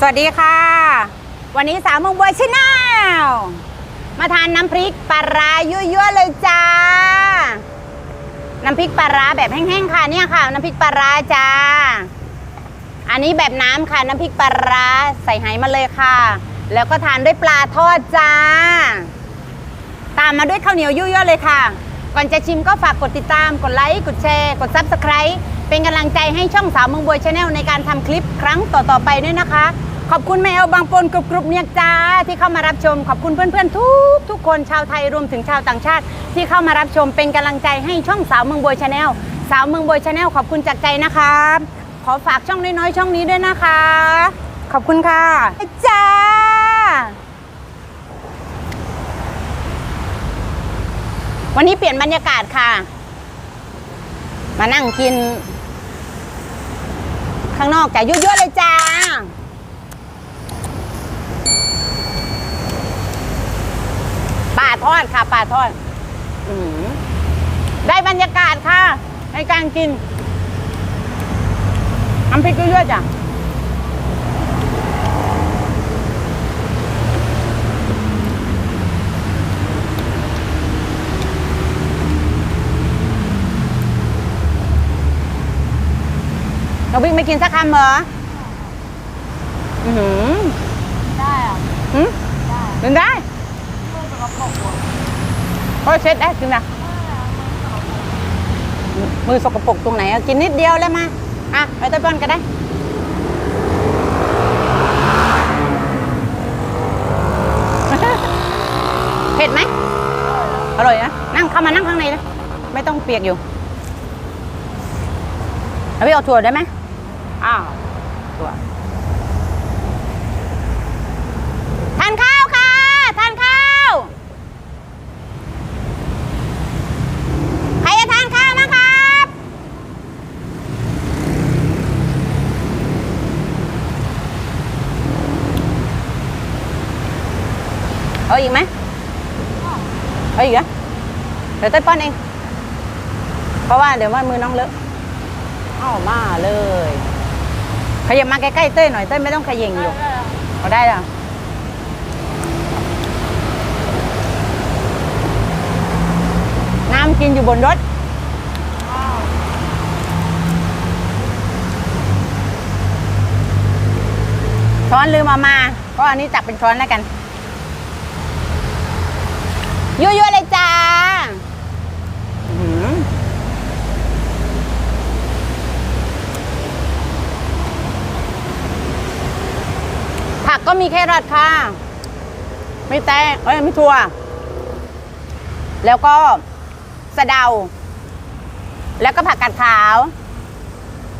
สวัสดีค่ะ วันนี้สาวเมืองบัวชาแนลมาทานน้ำพริกปลาร้ายั่วๆเลยจ้า น้ำพริกปลาร้าแบบแห้งๆค่ะเนี่ยค่ะ น้ำพริกปลาร้าจ้า อันนี้แบบน้ำค่ะน้ำพริกปลาร้าใส่ไหมาเลยค่ะ แล้วก็ทานด้วยปลาทอดจ้า ตามมาด้วยข้าวเหนียวยั่วๆเลยค่ะ ก่อนจะชิมก็ฝากกดติดตามกดไลค์กดแชร์กดซับสไคร b e เป็นกำลังใจให้ช่องสาวเมืองบวยชาแนลในการทำคลิปครั้งต่อ ๆ ไปด้วยนะคะ ขอบคุณแมวบางปนกรุบกรุบเนี่ยจ้าที่เข้ามารับชม ขอบคุณเพื่อนๆทุกทุกคนชาวไทยรวมถึงชาวต่างชาติ ที่เข้ามารับชมเป็นกำลังใจให้ช่องสาวเมืองบวยชาแนลสาวเมืองบวยชาแนลขอบคุณจากใจนะคะขอฝากช่องน้อยๆช่องนี้ด้วยนะคะ ขอบคุณค่ะจ้าวันนี้เปลี่ยนบรรยากาศค่ะ มานั่งกิน ข้างนอกแต่ยั่วๆเลยจ้าาทอดค่ะปลาทอดออหือได้บรรยากาศค่ะ ในการกินน้ำพริกยั่วๆจ้ะเราวิ่งไม่กินสักคำเหรอ อือหือ ได้อะหืมได้กินได้ มือสกปรกว่ะ โอ้ยเช็ดได้กินนะมือสกปรกตรงไหนอะกินนิดเดียวเลยมา อะ ไปเต้ยป้อนก็ได้เผ็ดไหมอร่อยนะนั่งเข้ามานั่งข้างในเลยไม่ต้องเปียกอยู่เอาพี่เอาถั่วได้ไหมอ้าวถั่ว ทานข้าวค่ะ ทานข้าว ใครจะทานข้าวนะครับ เอาอีกไหมเอาอีกเหรอเดี๋ยวเต้ยป้อนเอง เพราะว่าเดี๋ยวว่ามือน้องเลอะเอามาเลยขยับมาใกล้ๆเต้ยหน่อยเต้ยไม่ต้องขย่งอยู่ได้อะเอาได้แล้วน้ำกินอยู่บนรถช้อนลืมเอามา ก็อันนี้จับเป็นช้อนแล้วกัน ยั่วๆเลยจ้าอื้อหือผักก็มีแครอทค่ะ ไม่แตงเอ้ยไม่ถั่ว แล้วก็สะเดา แล้วก็ผักกาดขาว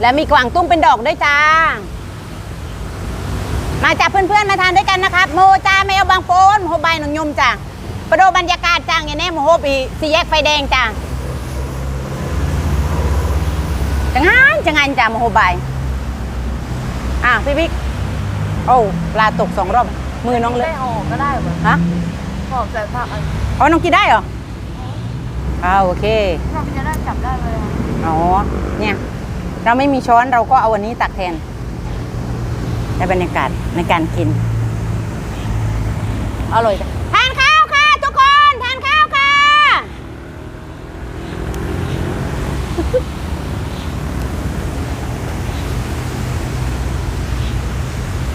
แล้วมีกวางตุ้งเป็นดอกด้วยจ้า มาจากเพื่อนๆมาทานด้วยกันนะครับ โมจ้าแมวบางโปนโมบายหนองยมจ้า ประโดบรรยากาศจ้างอย่างนี้โมโฮปีสี่แยกไฟแดงจ้าจังงานจังงานจ้าโมโฮบายอะพี่บิ๊กโอ้ปลาตกสองรอบ มือน้องเลได้ยห่อก็ได้เหมือนฮะห่อใส่ผักอันอ๋อน้องกินได้เหรออ้าวโอเคเราจะได้จับได้เลยอะอ๋อเนี่ย เราไม่มีช้อนเราก็เอาวันนี้ตักแทนได้บรรยากาศในการกินอร่อยจ้ะทานข้าวค่ะ ทุกคน ทานข้าวค่ะ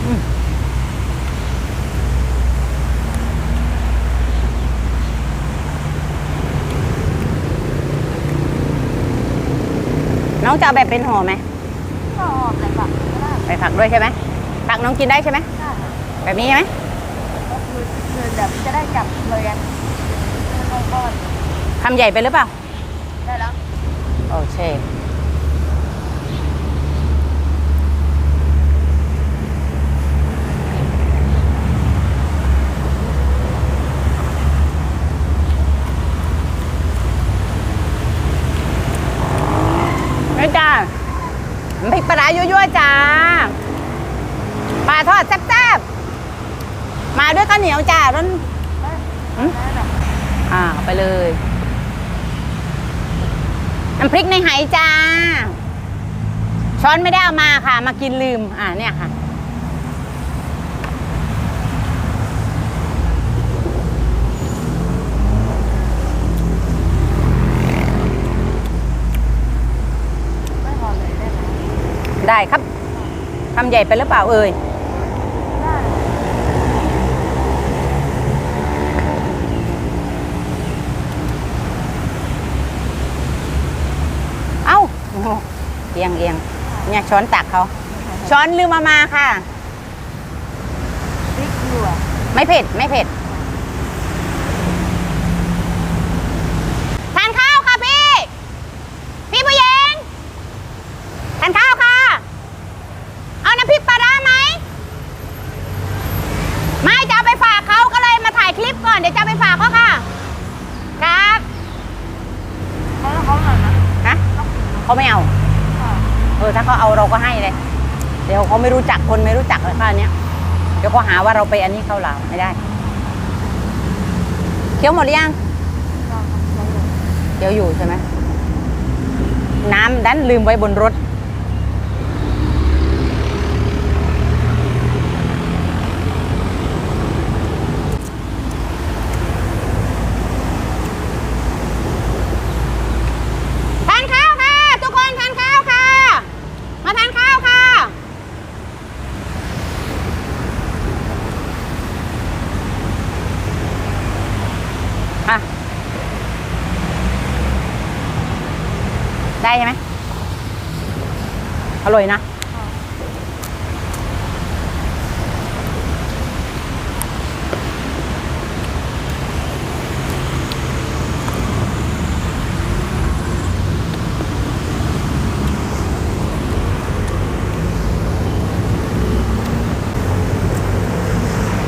อืม น้องจะเอาแบบเป็นห่อไหมก็ห่อใส่ผักก็ได้ใส่ผักด้วยใช่ไหมผักน้องกินได้ใช่ไหมได้อะแบบนี้ใช่ไหมก็คือคือแบบจะได้จับเลยกันไม่ต้องก้อนคำใหญ่ไปหรือเปล่า ได้แล้ว โอเค นี่จ้าน้ำ พริกปลาร้ายั่วๆจ้าปลาทอดแซ่บๆมาด้วยข้าวเหนียวจ้าร้อนอ่าเอาไปเลยน้ำพริกในไหจ้า ช้อนไม่ได้เอามาค่ะ มากินลืม อ่าเนี่ยค่ะายครับคำใหญ่ไปหรือเปล่าเอ่ยได้เอ้าโอ้โหเอียงเอียงเนี่ยช้อนตักเขา ช้อนลืมมามาค่ะ พริกหยวกไม่เผ็ด ไม่เผ็ด ทานข้าวค่ะพี่ พี่ผู้หญิงทานข้าวค่ะ เอาน้ำพริกปลาร้าไหม ไม่จะเอาไปฝากเขาก็เลยมาถ่ายคลิปก่อน เดี๋ยวจะเอาไปฝากเขาค่ะ ครับ เขาเขาหน่อยนะ ฮะเขาไม่เอา ค่ะ เออถ้า เขาเอาเราก็ให้เลย เดี๋ยวเขาไม่รู้จักคนไม่รู้จักเลยค่ะอันเนี้ยเดี๋ยวเขาหาว่าเราไปอันนี้เขาเราไม่ได้ เคี้ยวหมดหรือยังเราทำได้เลยเคี้ยวอยู่ใช่ไหมน้ำดันลืมไว้บนรถ ทานข้าวค่ะ ทุกคนทานข้าวค่ะ มาทานข้าวค่ะ อะ ได้ใช่ไหมอ ร่อยนะ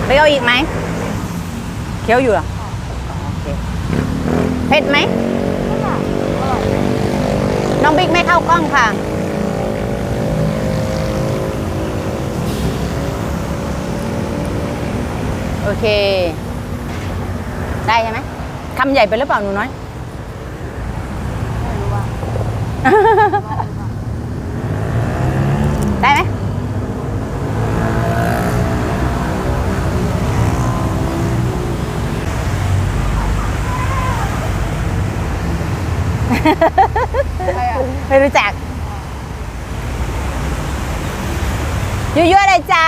ไปเอาอีกไหมเคี้ยวอยู่เหรอโอเคเผ็ดไหมไม่ค่ะอร่อยน้องบิ๊กไม่เข้ากล้องค่ะ โอเค ได้ใช่ไหมคำใหญ่ไปหรือเปล่าหนูน้อยไม่รู้ว่าได้ไหมไม่รู้จักยั่วๆเลยจ้า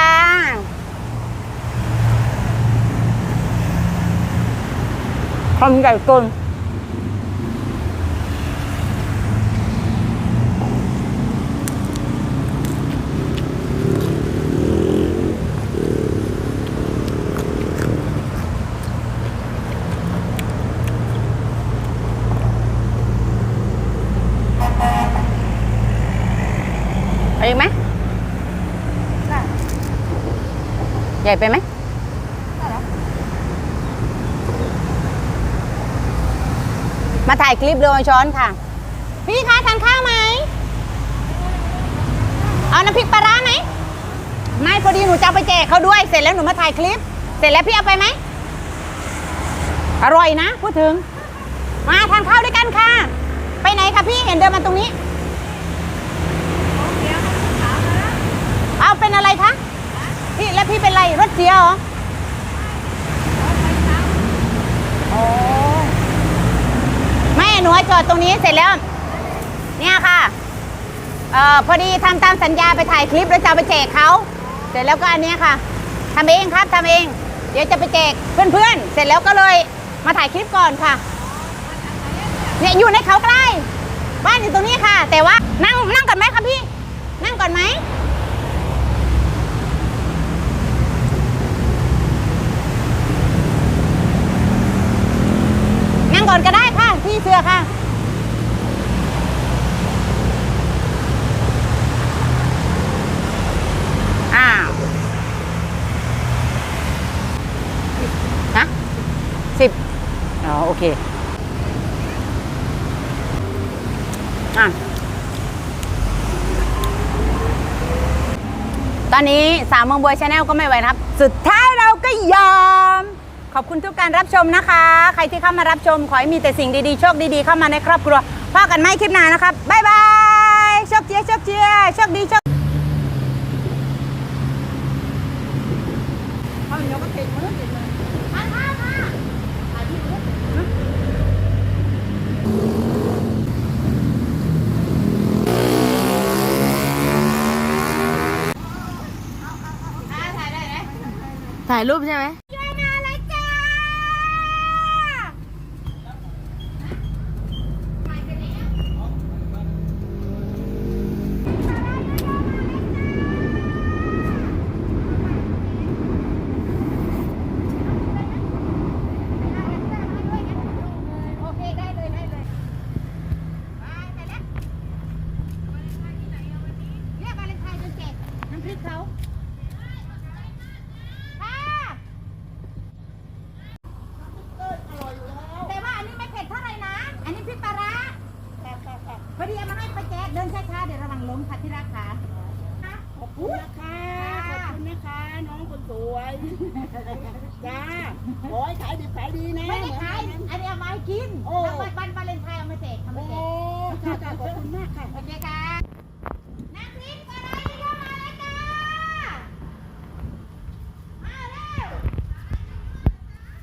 คำใหญ่เกินเอาอีกไหมได้ใหญ่ไปไหม ได้แล้ว มา ถ่ายคลิปโดยช้อนค่ะ พี่คะทานข้าวไหม เอาน้ำพริกปลาร้าไหม ไม่พอดีหนูจะไปแจกเขาด้วย เสร็จแล้วหนูมาถ่ายคลิป เสร็จแล้วพี่เอาไปไหม อร่อยนะ พูดถึง มาทานข้าวด้วยกันค่ะ ไปไหนคะพี่เห็นเดินมาตรงนี้ เอาเป็นอะไรคะ พี่แล้วพี่เป็นอะไรรถเสียเหรอโอ้ไม่ หนูให้จอดตรงนี้เสร็จแล้ว เนี่ยค่ะเอ่อพอดีทำตามสัญญาไปถ่ายคลิปแล้วจะไปแจกเขาเสร็จแล้วก็อันเนี้ยค่ะทำเองครับทำเอง เดี๋ยวจะไปแจกเพื่อนๆ เสร็จแล้วก็เลยมาถ่ายคลิปก่อนค่ะเนี่ยอยู่ในเขาใกล้ บ้านอยู่ตรงนี้ค่ะ แต่ว่านั่งนั่งก่อนไหมคะพี่ นั่งก่อนไหม นั่งก่อนก็ได้ค่ะ พี่เสือค่ะ อ้าวฮะสิบอ๋อ โอเค อะ ตอนนี้สามเมืองบวยชาแนลก็ไม่ไหวนะครับ สุดท้ายเราก็ยอม ขอบคุณทุกการรับชมนะคะ ใครที่เข้ามารับชม ขอให้มีแต่สิ่งดีๆ โชคดีๆ เข้ามาในครอบครัวพ่อกันไม่คลิปหน้านะครับบ๊ายบายโชคเชียโชคเชียโชคดีโชคเวถ่ายรูปใช่ไหม พริกเขาค่ะแต่ว่าอันนี้ไม่เผ็ดเท่าไหร่นะ อันนี้พริกปลาร้าพอดีเอามาให้ป้าแจ๊ดเดินช้าๆเดี๋ยวระวังล้มค่ะที่รักค่ะขอบคุณนะคะขอบคุณนะคะ น้องคนสวยจ้าขอให้ขายดิบขายดีนะไม่ได้ขายอันนี้เอามาให้กินโอ้แล้ววันวันวาเลนไทน์เอามาแจกเอาโอ้มาแจกจ้าจ้าขอบคุณมากค่ะ โอเคค่ะน้ำพริกปลาร้าเยอะๆมาเลยจ้า มาเร็ว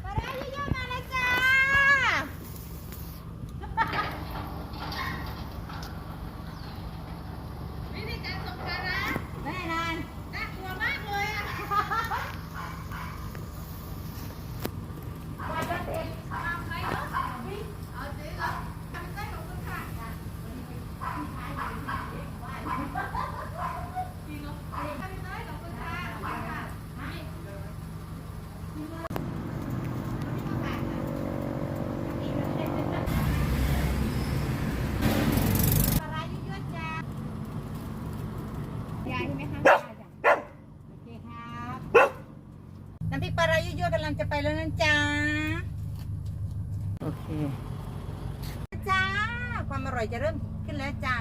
ปลาร้าเยอะๆมาเลยจ้า วิธีการส่งปลาร้าแน่นอนน่ากลัวมากเลยอะว่าจะเด็ดเอาใครเนาะเอาเจ๊เหรอทำได้ของคุณค่ะจริงเหรอทำได้ของคุณค่ะไม่ปลาร้าเยอะๆจ้า ยายใช่ไหมคะยายจ้ะโอเคครับ น้ำพริกปลาร้ายั่วๆกำลังจะไปแล้วนะจ๊ะโอเคจ้าความอร่อยจะเริ่มขึ้นแล้วจ้า